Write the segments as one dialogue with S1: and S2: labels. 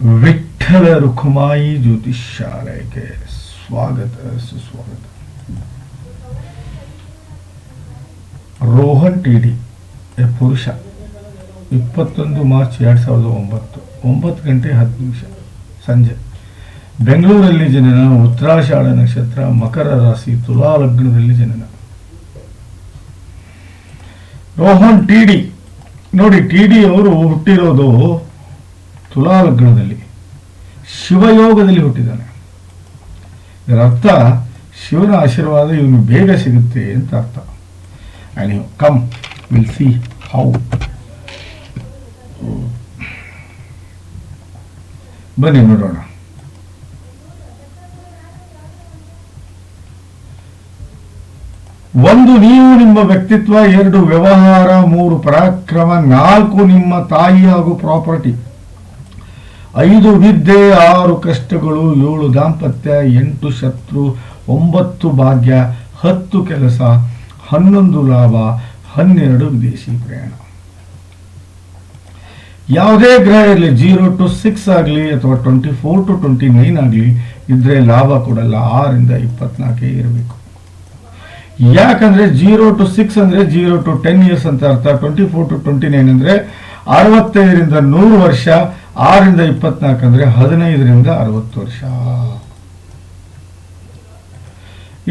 S1: ವಿಠ್ಠಲ ರುಖುಮಾಯಿ ಜ್ಯೋತಿಷಾಲಯಕ್ಕೆ ಸ್ವಾಗತ, ಸುಸ್ವಾಗತ. Rohan TD A ಪುರುಷ, ಇಪ್ಪತ್ತೊಂದು ಮಾರ್ಚ್ ಎರಡು ಸಾವಿರದ ಒಂಬತ್ತು ಒಂಬತ್ತು ಗಂಟೆ ಹತ್ತು ನಿಮಿಷ, ಸಂಜೆ. ಬೆಂಗಳೂರಲ್ಲಿ ಜನನ ಉತ್ತರಾಷಾಢ ನಕ್ಷತ್ರ, ಮಕರ ರಾಶಿ, ತುಲಾ ಲಗ್ನದಲ್ಲಿ ಜನನ. ರೋಹನ್ ಟಿಡಿ ನೋಡಿ ಟಿ ಡಿ ಅವರು ಹುಟ್ಟಿರೋದು ತುಲಾ ಲಗ್ನದಲ್ಲಿ ಶಿವಯೋಗದಲ್ಲಿ ಹುಟ್ಟಿದ್ದಾನೆ. ಇದರ ಅರ್ಥ, ಶಿವನ ಆಶೀರ್ವಾದ ಇವನು ಬೇಗ ಸಿಗುತ್ತೆ ಅಂತ ಅರ್ಥ. And you come will see how ಬನ್ನಿ ನೋಡೋಣ. ಒಂದು ನೀವು ನಿಮ್ಮ ವ್ಯಕ್ತಿತ್ವ, ಎರಡು ವ್ಯವಹಾರ, ಮೂರು ಪರಾಕ್ರಮ, ನಾಲ್ಕು ನಿಮ್ಮ ತಾಯಿ ಹಾಗೂ ಪ್ರಾಪರ್ಟಿ. ಐದು ವಿದ್ಯೆ, ಆರು ಕಷ್ಟಗಳು, ಏಳು ದಾಂಪತ್ಯ, ಎಂಟು ಶತ್ರು, ಒಂಬತ್ತು ಭಾಗ್ಯ, ಹತ್ತು ಕೆಲಸ, ಹನ್ನೊಂದು ಲಾಭ, ಹನ್ನೆರಡು ವಿದೇಶಿ ಪ್ರಯಾಣ. ಯಾವುದೇ ಗ್ರಹ ಇರಲಿ, ಜೀರೋ ಟು ಸಿಕ್ಸ್ ಆಗಲಿ, ಅಥವಾ twenty four to twenty nine ಆಗಲಿ, ಇದ್ರೆ ಲಾಭ ಕೊಡಲ್ಲ, ಆರಿಂದ ಇಪ್ಪತ್ನಾಲ್ಕೇ ಇರಬೇಕು. ಯಾಕಂದ್ರೆ ಜೀರೋ ಟು ಸಿಕ್ಸ್ ಅಂದ್ರೆ ಜೀರೋ ಟು ಟೆನ್ ಇಯರ್ಸ್ ಅಂತ ಅರ್ಥ, twenty four to twenty nine ಅಂದ್ರೆ ಅರವತ್ತೈದರಿಂದ ನೂರು ವರ್ಷ ಆರರಿಂದ ಇಪ್ಪತ್ನಾಲ್ಕು ಅಂದ್ರೆ ಹದಿನೈದರಿಂದ ಅರವತ್ತು ವರ್ಷ.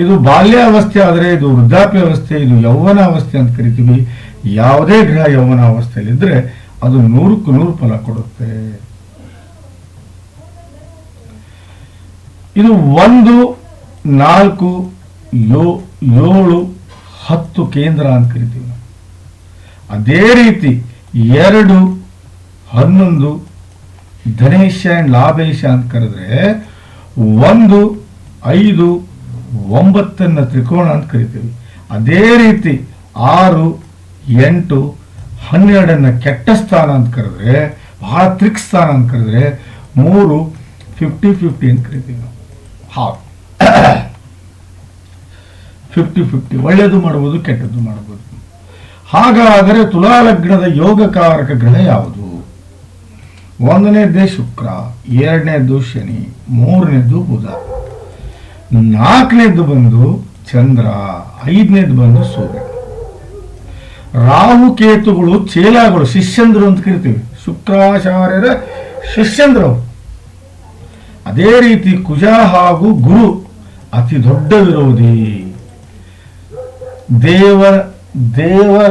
S1: ಇದು ಬಾಲ್ಯಾವಸ್ಥೆ ಆದರೆ ಇದು ವೃದ್ಧಾಪ್ಯಾವಸ್ಥೆ, ಇದು ಯೌವನ ಅವಸ್ಥೆ ಅಂತ ಕರಿತೀವಿ. ಯಾವುದೇ ಗ್ರಹ ಯೌವನ ಅವಸ್ಥೆಯಲ್ಲಿದ್ರೆ ಅದು ನೂರಕ್ಕೂ ನೂರು ಫಲ ಕೊಡುತ್ತೆ. ಇದು ಒಂದು, ನಾಲ್ಕು ಏಳು, ಹತ್ತು ಕೇಂದ್ರ ಅಂತ ಕರಿತೀವಿ ಅದೇ ರೀತಿ ಎರಡು, ಹನ್ನೊಂದು ಧನೇಶ ಅಂಡ್ ಲಾಭೇಶ ಅಂತ ಕರೆದ್ರೆ ಒಂದು, ಐದು, ಒಂಬತ್ತನ್ನ ತ್ರಿಕೋಣ ಅಂತ ಕರಿತೀವಿ. ಅದೇ ರೀತಿ ಆರು, ಎಂಟು, ಹನ್ನೆರಡನ್ನ ಕೆಟ್ಟ ಸ್ಥಾನ ಅಂತ ಕರೆದ್ರೆ, ಬಹಳ ತ್ರಿಕ್ ಸ್ಥಾನ ಅಂತ ಕರೆದ್ರೆ ಮೂರು ಫಿಫ್ಟಿ ಫಿಫ್ಟಿ ಅಂತ ಕರಿತೀವಿ ನಾವು. ಹಾ ಫಿಫ್ಟಿ ಫಿಫ್ಟಿ ಒಳ್ಳೆಯದು ಮಾಡಬಹುದು ಕೆಟ್ಟದ್ದು ಮಾಡಬಹುದು ಹಾಗಾದರೆ ತುಲಾಲಗ್ನದ ಯೋಗಕಾರಕ ಗ್ರಹ ಯಾವುದು? ಒಂದನೇದ್ದೇ ಶುಕ್ರ ಎರಡನೇದ್ದು ಶನಿ ಮೂರನೇದ್ದು ಬುಧ. ನಾಲ್ಕನೇದ್ದು ಬಂದು ಚಂದ್ರ ಐದನೇದ್ದು ಬಂದು ಸೂರ್ಯ. ರಾಹು, ಕೇತುಗಳು ಚೇಲಾಗಳು ಶಿಷ್ಯಂದ್ರು ಅಂತ ಕರಿತೀವಿ. ಶುಕ್ರಾಚಾರ್ಯರ ಶಿಷ್ಯಂದ್ರು. ಅದೇ ರೀತಿ ಕುಜ ಹಾಗೂ ಗುರು ಅತಿ ದೊಡ್ಡ ವಿರೋಧಿ ದೇವ ದೇವ,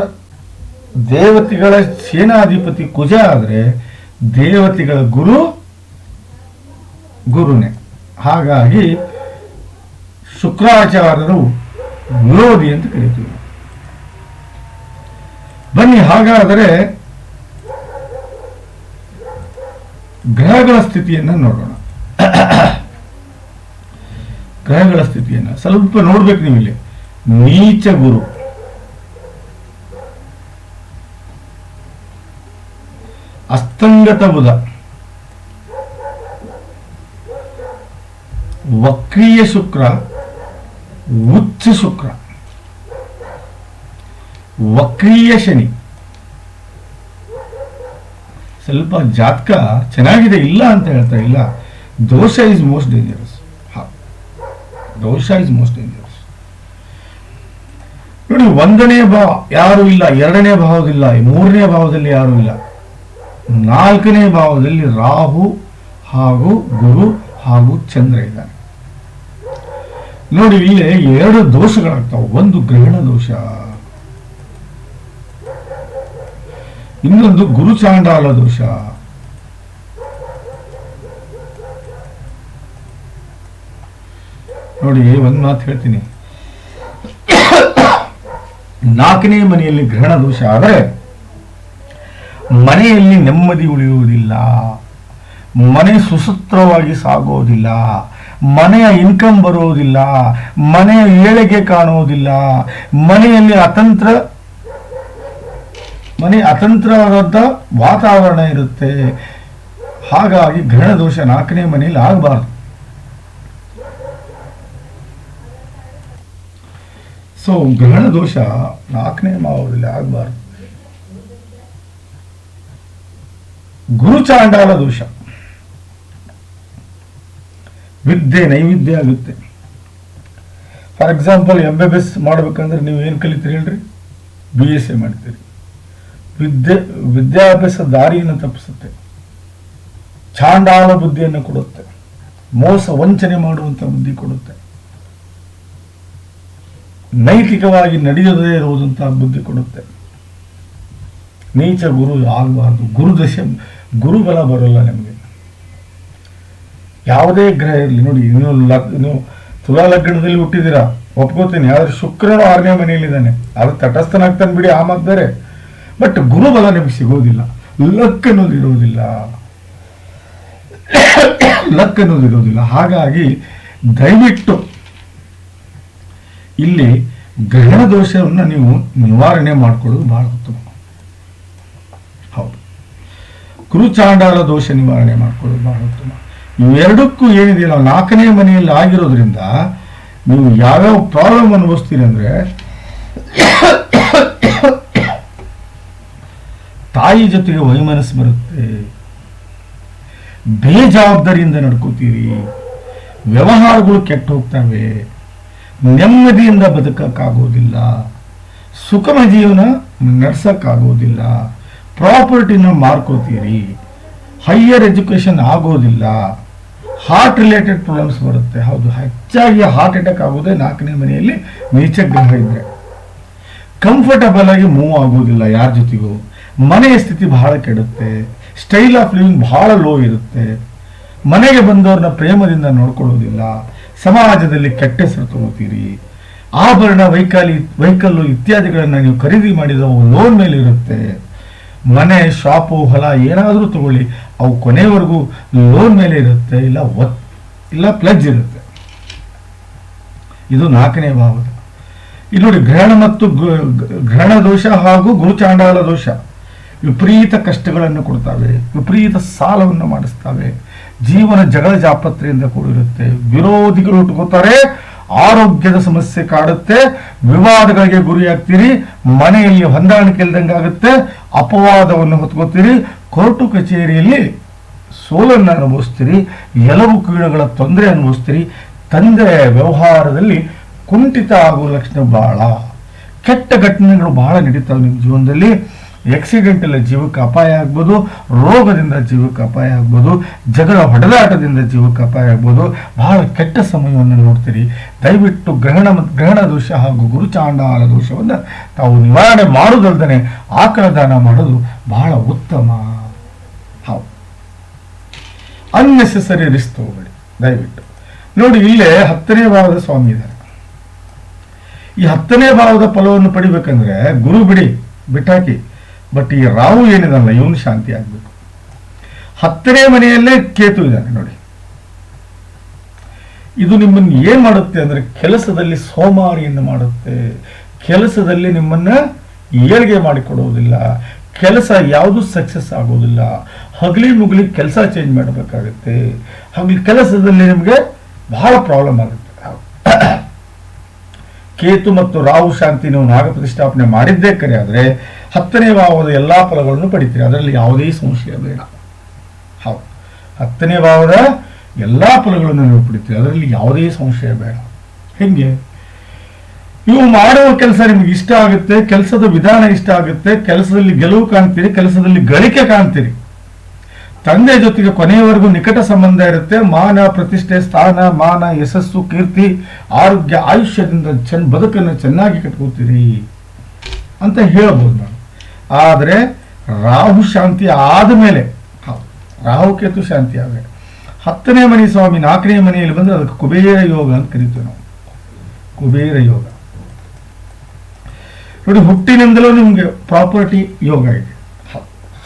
S1: ದೇವತೆಗಳ ಸೇನಾಧಿಪತಿ ಕುಜ ಆದ್ರೆ ದೇವತೆಗಳ ಗುರು ಗುರುನೇ. ಹಾಗಾಗಿ ಶುಕ್ರಾಚಾರ್ಯರು ವಿರೋಧಿ ಅಂತ ಕರಿತೀವಿ. ಬನ್ನಿ, ಹಾಗಾದರೆ ಗ್ರಹಗಳ ಸ್ಥಿತಿಯನ್ನು ನೋಡೋಣ. ಗ್ರಹಗಳ ಸ್ಥಿತಿಯನ್ನು ಸ್ವಲ್ಪ ನೋಡ್ಬೇಕು ನೀವು ನೀಚ ಗುರು. ಅಸ್ತಂಗತ ಬುಧ ವಕ್ರೀಯ ಶುಕ್ರ, ಉಚ್ಚ ಶುಕ್ರ. ವಕ್ರೀಯ ಶನಿ. ಸ್ವಲ್ಪ ಜಾತಕ ಚೆನ್ನಾಗಿದೆ, ಇಲ್ಲ ಅಂತ ಹೇಳ್ತಾ ಇಲ್ಲ. ದೋಷ ಇಸ್ ಮೋಸ್ಟ್ ಡೇಂಜರಸ್ ದೋಷ ಇಸ್ ಮೋಸ್ಟ್ ಡೇಂಜರಸ್ ನೋಡಿ, ಒಂದನೇ ಭಾವ ಯಾರು ಇಲ್ಲ, ಎರಡನೇ ಭಾವದಿಲ್ಲ ಮೂರನೇ ಭಾವದಲ್ಲಿ ಯಾರು ಇಲ್ಲ. ನಾಲ್ಕನೇ ಭಾವದಲ್ಲಿ ರಾಹು ಹಾಗೂ ಗುರು ಹಾಗೂ ಚಂದ್ರ ಇದ್ದಾರೆ. ನೋಡಿ, ಇಲ್ಲಿ ಎರಡು ದೋಷಗಳಾಗ್ತಾವ. ಒಂದು ಗ್ರಹಣ ದೋಷ. ಇನ್ನೊಂದು ಗುರುಚಾಂಡಾಲ ದೋಷ. ನೋಡಿ, ಒಂದು ಮಾತು ಹೇಳ್ತೀನಿ. ನಾಲ್ಕನೇ ಮನೆಯಲ್ಲಿ ಗ್ರಹಣ ದೋಷ ಆದರೆ ಮನೆಯಲ್ಲಿ ನೆಮ್ಮದಿ ಉಳಿಯುವುದಿಲ್ಲ. ಮನೆ ಸುಸೂತ್ರವಾಗಿ ಸಾಗೋದಿಲ್ಲ. ಮನೆಯ ಇನ್ಕಮ್ ಬರುವುದಿಲ್ಲ. ಮನೆಯ ಏಳಿಗೆ ಕಾಣುವುದಿಲ್ಲ. ಮನೆಯಲ್ಲಿ ಅತಂತ್ರ, ಮನೆ ಅತಂತ್ರವಾದ ವಾತಾವರಣ ಇರುತ್ತೆ. ಹಾಗಾಗಿ ಗ್ರಹಣ ದೋಷ ನಾಲ್ಕನೇ ಮನೆಯಲ್ಲಿ ಆಗಬಾರ್ದು. ಸೊ ಗ್ರಹಣ ದೋಷ ನಾಲ್ಕನೇ ಮಾವದಲ್ಲಿ ಆಗಬಾರ್ದು. ಗುರುಚಾಂಡಾಲ ದೋಷ. ವಿದ್ಯೆ, ನೈವೇದ್ಯ ಆಗುತ್ತೆ. For example M B B S ಮಾಡ್ಬೇಕಂದ್ರೆ ನೀವು ಏನು ಕಲಿತೀರಿ ಹೇಳ್ರಿ? ಬಿ ಎಸ್ ಎ ಮಾಡ್ತೀರಿ. ವಿದ್ಯೆ, ವಿದ್ಯಾಭ್ಯಾಸ ದಾರಿಯನ್ನು ತಪ್ಪಿಸುತ್ತೆ. ಚಾಂಡಾಲ ಬುದ್ಧಿಯನ್ನು ಕೊಡುತ್ತೆ. ಮೋಸ, ವಂಚನೆ ಮಾಡುವಂತ ಬುದ್ಧಿ ಕೊಡುತ್ತೆ. ನೈತಿಕವಾಗಿ ನಡೆಯದೇ ಇರುವುದಂತಹ ಬುದ್ಧಿ ಕೊಡುತ್ತೆ. ನೀಚ ಗುರು ಆಗಬಾರ್ದು. ಗುರುದಶೆ ಗುರುಬಲ ಬರೋಲ್ಲ ನಿಮಗೆ. ಯಾವುದೇ ಗ್ರಹ ಇರಲಿ, ನೋಡಿ, ನೀವು ಲಗ್, ನೀವು ತುಲಾ ಲಗ್ನದಲ್ಲಿ ಹುಟ್ಟಿದ್ದೀರಾ, ಒಪ್ಕೋತೀನಿ, ಆದ್ರೆ ಶುಕ್ರನು ಆರನೇ ಮನೆಯಲ್ಲಿದ್ದಾನೆ. ಅದು ತಟಸ್ಥನಾಗ್ತಾನೆ ಬಿಡಿ ಆ ಮಾತು ಬೇರೆ ಬಟ್ ಗುರುಬಲ ನಿಮಗೆ ಸಿಗೋದಿಲ್ಲ. ಲಕ್ ಅನ್ನೋದು ಇರೋದಿಲ್ಲ. ಲಕ್ ಅನ್ನೋದು ಇರೋದಿಲ್ಲ. ಹಾಗಾಗಿ ದಯವಿಟ್ಟು ಇಲ್ಲಿ ಗ್ರಹಣ ದೋಷವನ್ನು ನೀವು ನಿವಾರಣೆ ಮಾಡಿಕೊಳ್ಳೋದು ಬಹಳ ಉತ್ತಮ ಹೌದು ಕುರುಚಾಂಡಾಲ ದೋಷ ನಿವಾರಣೆ ಮಾಡ್ಕೊಳ್ಳೋದು ಬಹಳ ಉತ್ತಮ. ಇವೆರಡಕ್ಕೂ ಏನಿದೆಯಲ್ಲ, ನಾಲ್ಕನೇ ಮನೆಯಲ್ಲಿ ಆಗಿರೋದ್ರಿಂದ ನೀವು ಯಾವ್ಯಾವ ಪ್ರಾಬ್ಲಮ್ ಅನುಭವಿಸ್ತೀರಿ ಅಂದ್ರೆ, ತಾಯಿ ಜೊತೆಗೆ ವೈಮನಸ್ಸು ಬರುತ್ತೆ. ಬೇಜವಾಬ್ದಾರಿಯಿಂದ ನಡ್ಕೋತೀರಿ. ವ್ಯವಹಾರಗಳು ಕೆಟ್ಟು ಹೋಗ್ತವೆ. ನೆಮ್ಮದಿಯಿಂದ ಬದುಕಕ್ಕಾಗೋದಿಲ್ಲ. ಸುಖಮ ಜೀವನ ನಡ್ಸಕ್ಕಾಗೋದಿಲ್ಲ. ಪ್ರಾಪರ್ಟಿನ ಮಾರ್ಕೋತೀರಿ. ಹೈಯರ್ ಎಜುಕೇಶನ್ ಆಗೋದಿಲ್ಲ. ಹಾರ್ಟ್ ರಿಲೇಟೆಡ್ ಪ್ರಾಬ್ಲಮ್ಸ್ ಬರುತ್ತೆ. ಹೌದು. ಹೆಚ್ಚಾಗಿ ಹಾರ್ಟ್ ಅಟ್ಯಾಕ್ ಆಗೋದೇ ನಾಲ್ಕನೇ ಮನೆಯಲ್ಲಿ ನೀಚ ಗ್ರಹ ಕಂಫರ್ಟಬಲ್ ಆಗಿ ಮೂವ್ ಆಗೋದಿಲ್ಲ ಯಾರ ಜೊತೆಗೂ. ಮನೆಯ ಸ್ಥಿತಿ ಬಹಳ ಕೆಡುತ್ತೆ. ಸ್ಟೈಲ್ ಆಫ್ ಲಿವಿಂಗ್ ಬಹಳ ಲೋ ಇರುತ್ತೆ. ಮನೆಗೆ ಬಂದವ್ರನ್ನ ಪ್ರೇಮದಿಂದ ನೋಡ್ಕೊಳ್ಳೋದಿಲ್ಲ. ಸಮಾಜದಲ್ಲಿ ಕೆಟ್ಟ ಹೆಸರು ತಗೋತೀರಿ. ಆಭರಣ, ವೈಕಾಲಿ, ವೈಕಲ್ಲು ಇತ್ಯಾದಿಗಳನ್ನ ನೀವು ಖರೀದಿ ಮಾಡಿದವು ಲೋನ್ ಮೇಲೆ ಇರುತ್ತೆ ಮನೆ, ಶಾಪು, ಹೊಲ ಏನಾದರೂ ತಗೊಳ್ಳಿ. ಅವು ಕೊನೆವರೆಗೂ ಲೋನ್ ಮೇಲೆ ಇರುತ್ತೆ, ಇಲ್ಲ ಒತ್, ಇಲ್ಲ ಪ್ಲಜ್ ಇರುತ್ತೆ. ಇದು ನಾಲ್ಕನೇ ಭಾವ ಇಲ್ಲಿ ನೋಡಿ, ಗ್ರಹಣ ಮತ್ತು ಗ್ರಹಣ ದೋಷ ಹಾಗೂ ಗುರುಚಾಂಡಾಲ ದೋಷ. ವಿಪರೀತ ಕಷ್ಟಗಳನ್ನು ಕೊಡ್ತವೆ, ವಿಪರೀತ ಸಾಲವನ್ನು ಮಾಡಿಸ್ತವೆ. ಜೀವನ ಜಗಳ ಜಾಪತ್ರೆಯಿಂದ ಕೂಡಿರುತ್ತೆ. ವಿರೋಧಿಗಳು ಉಟ್ಕೋತಾರೆ ಆರೋಗ್ಯದ ಸಮಸ್ಯೆ ಕಾಡುತ್ತೆ, ವಿವಾದಗಳಿಗೆ ಗುರಿಯಾಗ್ತೀರಿ, ಮನೆಯಲ್ಲಿ ಹೊಂದಾಣಿಕೆ ಇಲ್ದಂಗೆ ಆಗುತ್ತೆ, ಅಪವಾದವನ್ನು ಹೊತ್ಕೋತೀರಿ, ಕೋರ್ಟು ಕಚೇರಿಯಲ್ಲಿ ಸೋಲನ್ನು ಅನುಭವಿಸ್ತೀರಿ ಎಲವು ಕೀಳುಗಳ ತೊಂದರೆ ಅನುಭವಿಸ್ತೀರಿ, ತಂದೆ ವ್ಯವಹಾರದಲ್ಲಿ ಕುಂಠಿತ ಆಗುವ ಲಕ್ಷಣ ಬಹಳ ಕೆಟ್ಟ ಘಟನೆಗಳು ಬಹಳ ನಡೀತಾವೆ ನಿಮ್ಮ ಜೀವನದಲ್ಲಿ. ಆಕ್ಸಿಡೆಂಟ್ ಎಲ್ಲ ಜೀವಕ್ಕೆ ಅಪಾಯ ಆಗ್ಬೋದು, ರೋಗದಿಂದ ಜೀವಕ್ಕೆ ಅಪಾಯ ಆಗ್ಬೋದು, ಜಗಳ ಹೊಡೆದಾಟದಿಂದ ಜೀವಕ್ಕೆ ಅಪಾಯ ಆಗ್ಬೋದು. ಬಹಳ ಕೆಟ್ಟ ಸಮಯವನ್ನು ನೋಡ್ತೀರಿ. ದಯವಿಟ್ಟು ಗ್ರಹಣ ಗ್ರಹಣ ದೋಷ ಹಾಗೂ ಗುರುಚಾಂಡಾಲ ದೋಷವನ್ನು ತಾವು ನಿವಾರಣೆ ಮಾಡುವುದಲ್ದೇ ಆಕಳ ದಾನ ಮಾಡೋದು ಬಹಳ ಉತ್ತಮ. ಹೌದು. ಅನ್ನೆಸೆಸರಿ ರಿಸ್ಕ್ ತಗೋಬೇಡಿ ದಯವಿಟ್ಟು. ನೋಡಿ, ಇಲ್ಲೇ ಹತ್ತನೇ ಭಾವದ ಸ್ವಾಮಿ ಇದ್ದಾರೆ. ಈ ಹತ್ತನೇ ಭಾವದ ಫಲವನ್ನು ಪಡಿಬೇಕಂದ್ರೆ ಗುರು ಬಿಡಿ, ಬಿಟ್ಟಾಕಿ. ಬಟ್ ಈ ರಾವು ಏನಿದಲ್ಲ, ಇವನು ಶಾಂತಿ ಆಗ್ಬೇಕು. ಹತ್ತನೇ ಮನೆಯಲ್ಲೇ ಕೇತು ಇದ್ದಾನೆ ನೋಡಿ. ಇದು ನಿಮ್ಮನ್ನು ಏನ್ ಮಾಡುತ್ತೆ ಅಂದ್ರೆ, ಕೆಲಸದಲ್ಲಿ ಸೋಮಾರಿಯನ್ನು ಮಾಡುತ್ತೆ. ಕೆಲಸದಲ್ಲಿ ನಿಮ್ಮನ್ನ ಏಳ್ಗೆ ಮಾಡಿಕೊಡುವುದಿಲ್ಲ ಕೆಲಸ ಯಾವುದು ಸಕ್ಸಸ್ ಆಗೋದಿಲ್ಲ. ಹಗಲಿ ಮುಗಲಿ ಕೆಲಸ ಚೇಂಜ್ ಮಾಡಬೇಕಾಗುತ್ತೆ. ಹಗಲಿ ಕೆಲಸದಲ್ಲಿ ನಿಮಗೆ ಬಹಳ ಪ್ರಾಬ್ಲಮ್ ಆಗುತ್ತೆ. ಕೇತು ಮತ್ತು ರಾಹು ಶಾಂತಿ ನೀವು ನಾಗ ಪ್ರತಿಷ್ಠಾಪನೆ ಮಾಡಿದ್ದೇ ಕರೆ ಆದರೆ ಹತ್ತನೇ ಭಾವದ ಎಲ್ಲಾ ಫಲಗಳನ್ನು ಪಡಿತೀರಿ. ಅದರಲ್ಲಿ ಯಾವುದೇ ಸಂಶಯ ಬೇಡ. ಹೌದು. ಹತ್ತನೇ ಭಾವದ ಎಲ್ಲಾ ಫಲಗಳನ್ನು ನೀವು ಪಡಿತೀರಿ. ಅದರಲ್ಲಿ ಯಾವುದೇ ಸಂಶಯ ಬೇಡ. ಹೆಂಗೆ? ನೀವು ಮಾಡುವ ಕೆಲಸ ನಿಮ್ಗೆ ಇಷ್ಟ ಆಗುತ್ತೆ, ಕೆಲಸದ ವಿಧಾನ ಇಷ್ಟ ಆಗುತ್ತೆ, ಕೆಲಸದಲ್ಲಿ ಗೆಲುವು ಕಾಣ್ತೀರಿ, ಕೆಲಸದಲ್ಲಿ ಗಳಿಕೆ ಕಾಣ್ತೀರಿ. ತಂದೆ ಜೊತೆಗೆ ಕೊನೆಯವರೆಗೂ ನಿಕಟ ಸಂಬಂಧ ಇರುತ್ತೆ. ಮಾನ, ಪ್ರತಿಷ್ಠೆ, ಸ್ಥಾನ, ಮಾನ, ಯಶಸ್ಸು, ಕೀರ್ತಿ, ಆರೋಗ್ಯ, ಆಯುಷ್ಯದಿಂದ ಚೆನ್ನ ಬದುಕನ್ನು ಚೆನ್ನಾಗಿ ಕಟ್ಕೋತೀರಿ ಅಂತ ಹೇಳ್ಬೋದು ನಾನು. ಆದರೆ ರಾಹು ಶಾಂತಿ ಆದ ಮೇಲೆ ರಾಹು ಕೇತು ಶಾಂತಿ ಆದರೆ ಹತ್ತನೇ ಮನೆ ಸ್ವಾಮಿ, ನಾಲ್ಕನೇ ಮನೆಯಲ್ಲಿ ಬಂದ್ರೆ ಅದಕ್ಕೆ ಕುಬೇರ ಯೋಗ ಅಂತ ಕರಿತೀವಿ ನಾವು. ಕುಬೇರ ಯೋಗ. ನೋಡಿ, ಹುಟ್ಟಿನಿಂದಲೂ ನಿಮಗೆ ಪ್ರಾಪರ್ಟಿ ಯೋಗ ಇದೆ.